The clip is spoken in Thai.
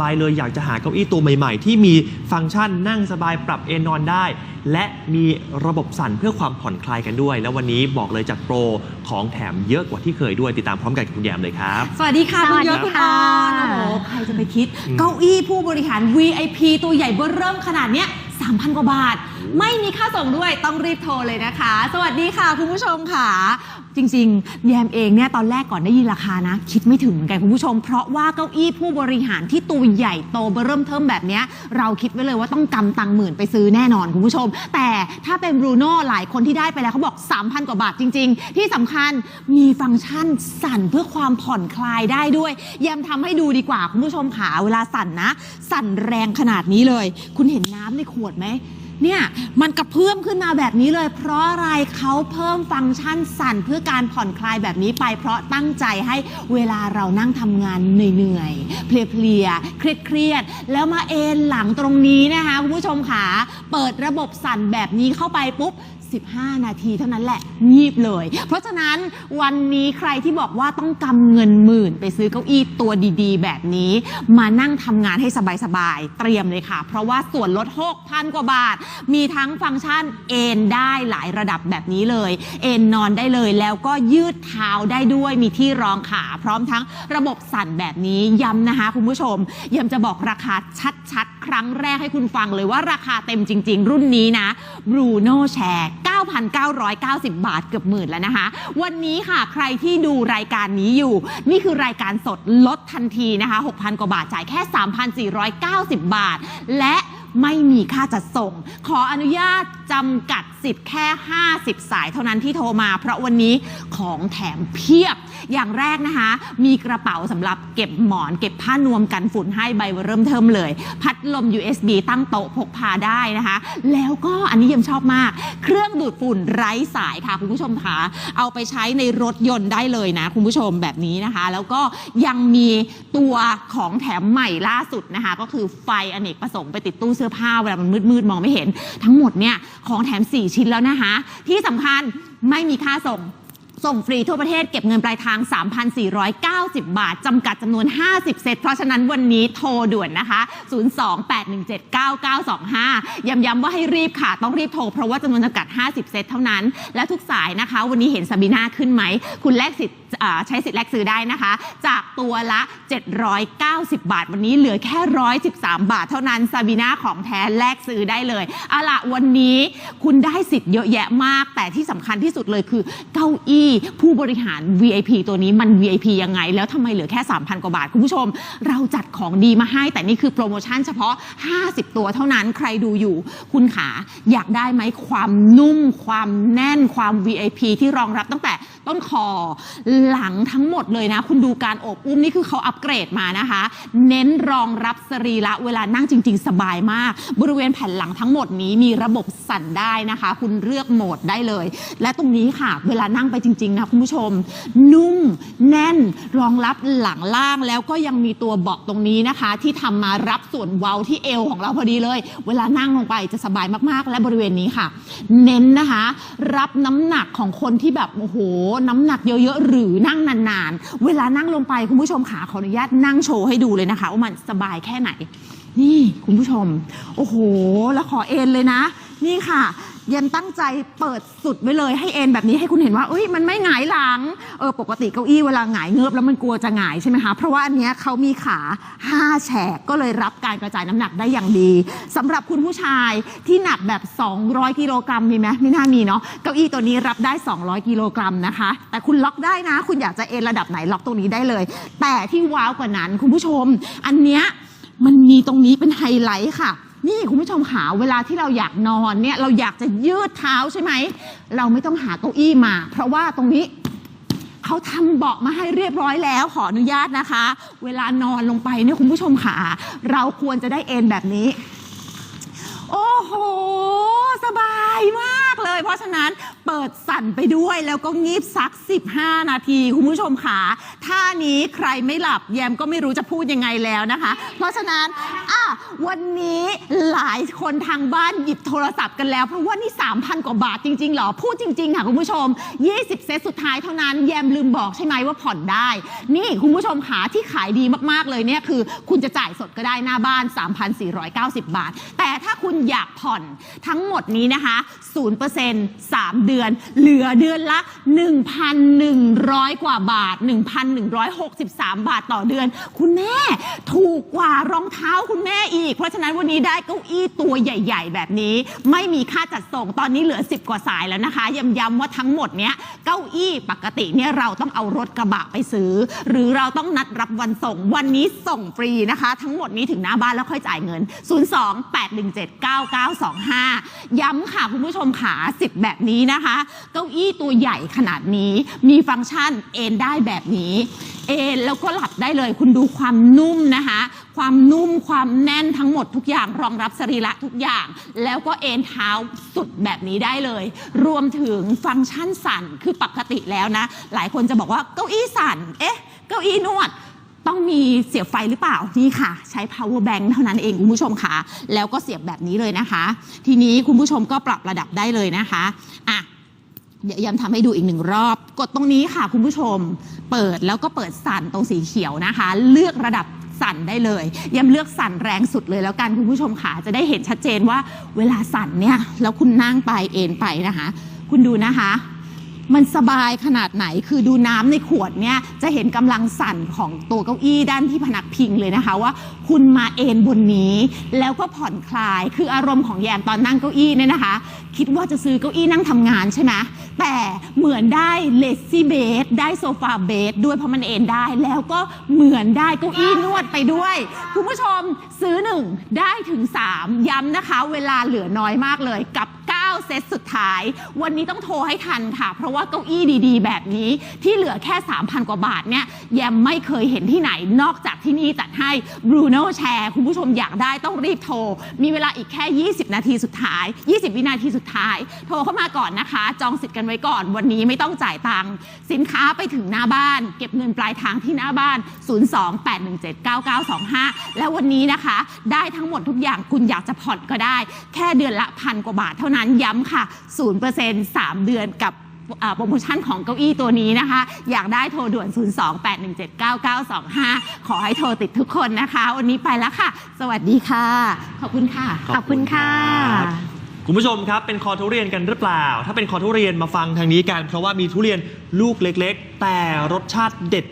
บายเลยอยากจะหาเก้าอี้ตัวใหม่ๆ ที่มีฟังก์ชันนั่งสบายปรับเอนนอนได้ และมีระบบสั่นเพื่อความผ่อนคลายกันด้วย แล้ววันนี้บอกเลยจัดโปรของแถมเยอะกว่าที่เคยด้วยติดตามพร้อมกันกับคุณแยมเลยครับ สวัสดีค่ะสคุวัณสดียศคุณอค่ะอนโอ้โหใครจะไปคิดอืมเก้าอี้ผู้บริหาร VIP ตัวใหญ่เบ้อเริ่มขนาดเนี้ย3,000 กว่าบาทไม่มีค่าส่งด้วยต้องรีบโทรเลยนะคะ สวัสดีค่ะคุณผู้ชมค่ะ จริงๆ แยมเองเนี่ยตอนแรกก่อนได้ยินราคานะ คิดไม่ถึงเหมือนกันคุณผู้ชม เพราะว่าเก้าอี้ผู้บริหารที่ตัวใหญ่โตเบ้อเริ่มเทิมแบบเนี้ยเราคิดไว้เลยว่าต้องกำตังหมื่นไปซื้อแน่นอนคุณผู้ชม แต่ถ้าเป็นบรูโน่หลายคนที่ได้ไปแล้วเขาบอก 3,000 กว่าบาทจริง ๆ ที่สำคัญมีฟังก์ชันสั่นเพื่อความผ่อนคลายได้ด้วยแยมทำให้ดูดีกว่าคุณผู้ชมขาเวลาสั่นนะ สั่นแรงขนาดนี้เลย คุณเห็นน้ำในขวดไหม เนี่ยมันกระเพื่อมขึ้นมาแบบนี้เลย เพราะอะไรเขาเพิ่มฟังก์ชันสั่นเพื่อการผ่อนคลายแบบนี้ไป เพราะตั้งใจให้เวลาเรานั่งทำงานเหนื่อยๆเพลียๆเครียดๆแล้วมาเอนหลังตรงนี้นะคะคุณผู้ชมค่ะเปิดระบบสั่นแบบนี้เข้าไปปุ๊บ 15 นาทีเท่านั้นแหละงีบเลย เพราะฉะนั้นวันนี้ใครที่บอกว่าต้องกำเงินหมื่น ไปซื้อเก้าอี้ตัวดีๆ แบบนี้ มานั่งทำงานให้สบายๆ เตรียมเลยค่ะ เพราะว่าส่วนลด 6,000 กว่าบาท มีทั้งฟังก์ชันเอนได้หลายระดับแบบนี้เลย เอนนอนได้เลยแล้วก็ยืดเท้าได้ด้วยมีที่รองขาพร้อมทั้งระบบสั่นแบบนี้ย้ำนะคะคุณผู้ชมย้ำจะบอกราคาชัดๆ ครั้งแรกให้คุณฟังเลยว่าราคาเต็มจริง ๆ รุ่นนี้นะ Bruno Share 9,990 บาทเกือบหมื่นแล้วนะคะ วันนี้ค่ะใครที่ดูรายการนี้อยู่ นี่คือรายการสดลดทันทีนะคะ 6,000 กว่าบาทจ่ายแค่ 3,490 บาท และไม่มีค่าจัดส่ง ขออนุญาตจำกัดสิทธิ์แค่ 50 สายเท่านั้นที่โทรมา เพราะวันนี้ของแถมเพียบ อย่างแรกนะคะ มีกระเป๋าสำหรับเก็บหมอน เก็บผ้านวมกันฝุ่นให้ใบเริ่มเทิมเลย พัดลม USB ตั้งโต๊ะพกพาได้นะคะ แล้วก็อันนี้ยังชอบมาก เครื่องดูดฝุ่นไร้สายค่ะคุณผู้ชมคะเอาไปใช้ในรถยนต์ได้เลยนะ คุณผู้ชมแบบนี้นะคะ แล้วก็ยังมีตัวของแถมใหม่ล่าสุดนะคะ ก็คือไฟอเนกประสงค์ไปติดตู้เสื้อผ้าเวลามันมืดๆมองไม่เห็น ทั้งหมดเนี่ยของแถม 4ชิ้นแล้วนะคะ ที่สำคัญไม่มีค่าส่ง ส่งฟรีทั่วประเทศเก็บเงินปลายทาง 3,490 บาท จำกัดจำนวน 50 เซต เพราะฉะนั้นวันนี้โทรด่วนนะคะ 028179925 ย้ำๆว่าให้รีบค่ะ ต้องรีบโทร เพราะว่าจำนวนจำกัด 50 เซตเท่านั้น และทุกสายนะคะ วันนี้เห็นซาบีนาขึ้นไหม คุณแลกสิทธิ์ใช้สิทธิ์แลกซื้อได้นะคะ จากตัวละ 790 บาท วันนี้เหลือแค่ 113 บาท เท่านั้นซาบีนาของแท้แลกซื้อได้เลยเอาละวันนี้คุณได้สิทธิ์เยอะแยะมาก แต่ที่สำคัญที่สุดเลยคือเก้าอี้ผู้บริหาร VIP ตัวนี้มัน VIP ยังไง แล้วทำไมเหลือแค่ 3,000 กว่าบาท คุณผู้ชม เราจัดของดีมาให้ แต่นี่คือโปรโมชั่นเฉพาะ 50 ตัวเท่านั้นใครดูอยู่ คุณขาอยากได้ไหมความนุ่ม ความแน่นความ VIP ที่รองรับตั้งแต่ต้นคอ หลังทั้งหมดเลยนะ คุณดูการโอบอุ้มนี่คือเขาอัปเกรดมานะคะ เน้นรองรับสรีระเวลานั่งจริง ๆ สบายมาก บริเวณแผ่นหลังทั้งหมดนี้มีระบบสั่นได้นะคะ คุณเลือกโหมดได้เลย และตรงนี้ค่ะ เวลานั่งไปจริง ๆ นะคุณผู้ชม นุ่มแน่นรองรับหลังล่างแล้วก็ยังมีตัวเบาะตรงนี้นะคะ ที่ทำมารับส่วนเว้าที่เอวของเราพอดีเลย เวลานั่งลงไปจะสบายมากๆ และบริเวณนี้ค่ะ เน้นนะคะ รับน้ำหนักของคนที่แบบโอ้โหน้ำหนักเยอะๆ หรือนั่งนานๆ เวลานั่งลงไปคุณผู้ชมขาขออนุญาตนั่งโชว์ให้ดูเลยนะคะ ว่ามันสบายแค่ไหน นี่คุณผู้ชม โอ้โห แล้วขอเอ็นเลยนะ นี่ค่ะ เยันตั้งใจเปิดสุดไว้เลยให้เอนแบบนี้ให้คุณเห็นว่าเอ้ยมันไม่หงายหลังเออปกติเก้าอี้เวลาหงายเงือบแล้วมันกลัวจะหงายใช่ไหมคะเพราะว่าอันเนี้ยเขามีขา5แฉกก็เลยรับการกระจายน้ำหนักได้อย่างดีสำหรับคุณผู้ชายที่หนักแบบ 200 กิโลกรัมมีไหมไม่น่ามีเนาะเก้าอี้ตัวนี้รับได้ 200 กิโลกรัมนะคะ แต่คุณล็อกได้นะ คุณอยากจะเอนระดับไหนล็อกตรงนี้ได้เลย แต่ที่ว้าวกว่านั้นคุณผู้ชม อันเนี้ยมันมีตรงนี้เป็นไฮไลท์ค่ะ นี่คุณผู้ชมขาเวลาที่เราอยากนอนเนี่ยเราอยากจะยืดเท้าใช่ไหม เราไม่ต้องหาเก้าอี้มา เพราะว่าตรงนี้เขาทำเบาะมาให้เรียบร้อยแล้วขออนุญาตนะคะ เวลานอนลงไปเนี่ยคุณผู้ชมขาเราควรจะได้เอนแบบนี้ โอ้โห สบายมากเลย เพราะฉะนั้น เปิดสั่นไปด้วยแล้วก็งีบสัก 15 นาที คุณผู้ชมค่ะท่านี้ใครไม่หลับแยมก็ไม่รู้จะพูดยังไงแล้วนะคะ เพราะฉะนั้นอะวันนี้หลายคนทางบ้านหยิบโทรศัพท์กันแล้ว เพราะว่านี่ 3,000 กว่าบาทจริงๆหรอ พูดจริง ๆ ค่ะ คุณผู้ชม 20 เซตสุดท้ายเท่านั้นแยมลืมบอกใช่ไหมว่าผ่อนได้ นี่คุณผู้ชมขาที่ขายดีมากๆเลยเนี่ยคือ คุณจะจ่ายสดก็ได้หน้าบ้าน 3,490 บาท แต่ถ้าคุณอยากผ่อนทั้งหมดนี้นะคะ0% 3 เดือนเหลือเดือนละ 1,100 กว่าบาท 1,163 บาทต่อเดือน คุณแม่ถูกกว่ารองเท้าคุณแม่อีก เพราะฉะนั้นวันนี้ได้เก้าอี้ตัวใหญ่ ๆ แบบนี้ ไม่มีค่าจัดส่งตอนนี้เหลือ 10 กว่าสายแล้วนะคะย้ำๆว่าทั้งหมดเนี้ยเก้าอี้ปกติเนี่ยเราต้องเอารถกระบะไปซื้อ หรือเราต้องนัดรับวันส่งวันนี้ส่งฟรีนะคะ ทั้งหมดนี้ถึงหน้าบ้านแล้วค่อยจ่ายเงิน 02-817-9925 ย้ำค่ะคุณผู้ชมขาสิบแบบนี้นะคะเก้าอี้ตัวใหญ่ขนาดนี้ มีฟังก์ชันเอนได้แบบนี้ เอนแล้วก็หลับได้เลย คุณดูความนุ่มนะคะ ความนุ่มความแน่นทั้งหมดทุกอย่างรองรับสรีระทุกอย่าง แล้วก็เอนเท้าสุดแบบนี้ได้เลย รวมถึงฟังก์ชันสั่นคือปกติแล้วนะ หลายคนจะบอกว่าเก้าอี้สั่น เอ๊ะ เก้าอี้นวดต้องมีเสียบไฟหรือเปล่า นี่ค่ะ ใช้ power bank เท่านั้นเองคุณผู้ชมค่ะ แล้วก็เสียบแบบนี้เลยนะคะ ทีนี้คุณผู้ชมก็ปรับระดับได้เลยนะคะอะ เดี๋ยวย้ำทำให้ดูอีกหนึ่งรอบ กดตรงนี้ค่ะคุณผู้ชม เปิดแล้วก็เปิดสั่นตรงสีเขียวนะคะ เลือกระดับสั่นได้เลยย้ำเลือกสั่นแรงสุดเลยแล้วกันคุณผู้ชมค่ะจะได้เห็นชัดเจนว่า เวลาสั่นเนี่ยแล้วคุณนั่งไปเอนไปนะคะ คุณดูนะคะ มันสบายขนาดไหน คือดูน้ำในขวดเนี่ยจะเห็นกำลังสั่นของตัวเก้าอี้ด้านที่พนักพิงเลยนะคะว่าคุณมาเอนบนนี้ แล้วก็ผ่อนคลาย คืออารมณ์ของแยมตอนนั่งเก้าอี้เนี่ยนะคะ คิดว่าจะซื้อเก้าอี้นั่งทำงานใช่ไหมแต่เหมือนได้เลสซี่เบสได้โซฟาเบสด้วยเพราะมันเอนได้ แล้วก็เหมือนได้เก้าอี้นวดไปด้วย คุณผู้ชมซื้อหนึ่งได้ถึง 3 ย้ำนะคะ เวลาเหลือน้อยมากเลยกับ 9 เซตสุดท้าย วันนี้ต้องโทรให้ทันค่ะ เพราะว่าเก้าอี้ดีๆ แบบนี้ที่เหลือแค่ 3,000 กว่าบาทเนี่ยแยมไม่เคยเห็นที่ไหนนอกจากที่นี่จัดให้ Bruno Share คุณผู้ชมอยากได้ต้องรีบโทร มีเวลาอีกแค่ 20 นาทีสุดท้าย 20 วินาทีสุดท้าย โทรเข้ามาก่อนนะคะ จองสิทธิ์กันไว้ก่อน วันนี้ไม่ต้องจ่ายตังค์สินค้าไปถึงหน้าบ้าน เก็บเงินปลายทางที่หน้าบ้าน 028179925 แล้ววันนี้นะคะ ได้ทั้งหมดทุกอย่างคุณอยากจะผ่อนก็ได้ แค่เดือนละพันกว่าบาทเท่านั้นย้ำค่ะ 0% 3 เดือนกับอ่าโปรโมชั่นของเก้าอี้ตัวนี้นะคะ อยากได้โทรด่วน 028179925 ขอให้โทรติดทุกคนนะคะ วันนี้ไปแล้วค่ะ สวัสดีค่ะ ขอบคุณค่ะ ขอบคุณค่ะรับคุณผู้ชมครับ เป็นคอทุเรียนกันหรือเปล่า ถ้าเป็นคอทุเรียนมาฟังทางนี้กัน เพราะว่ามีทุเรียนลูกเล็ก ๆ แต่รสชาติเด็ด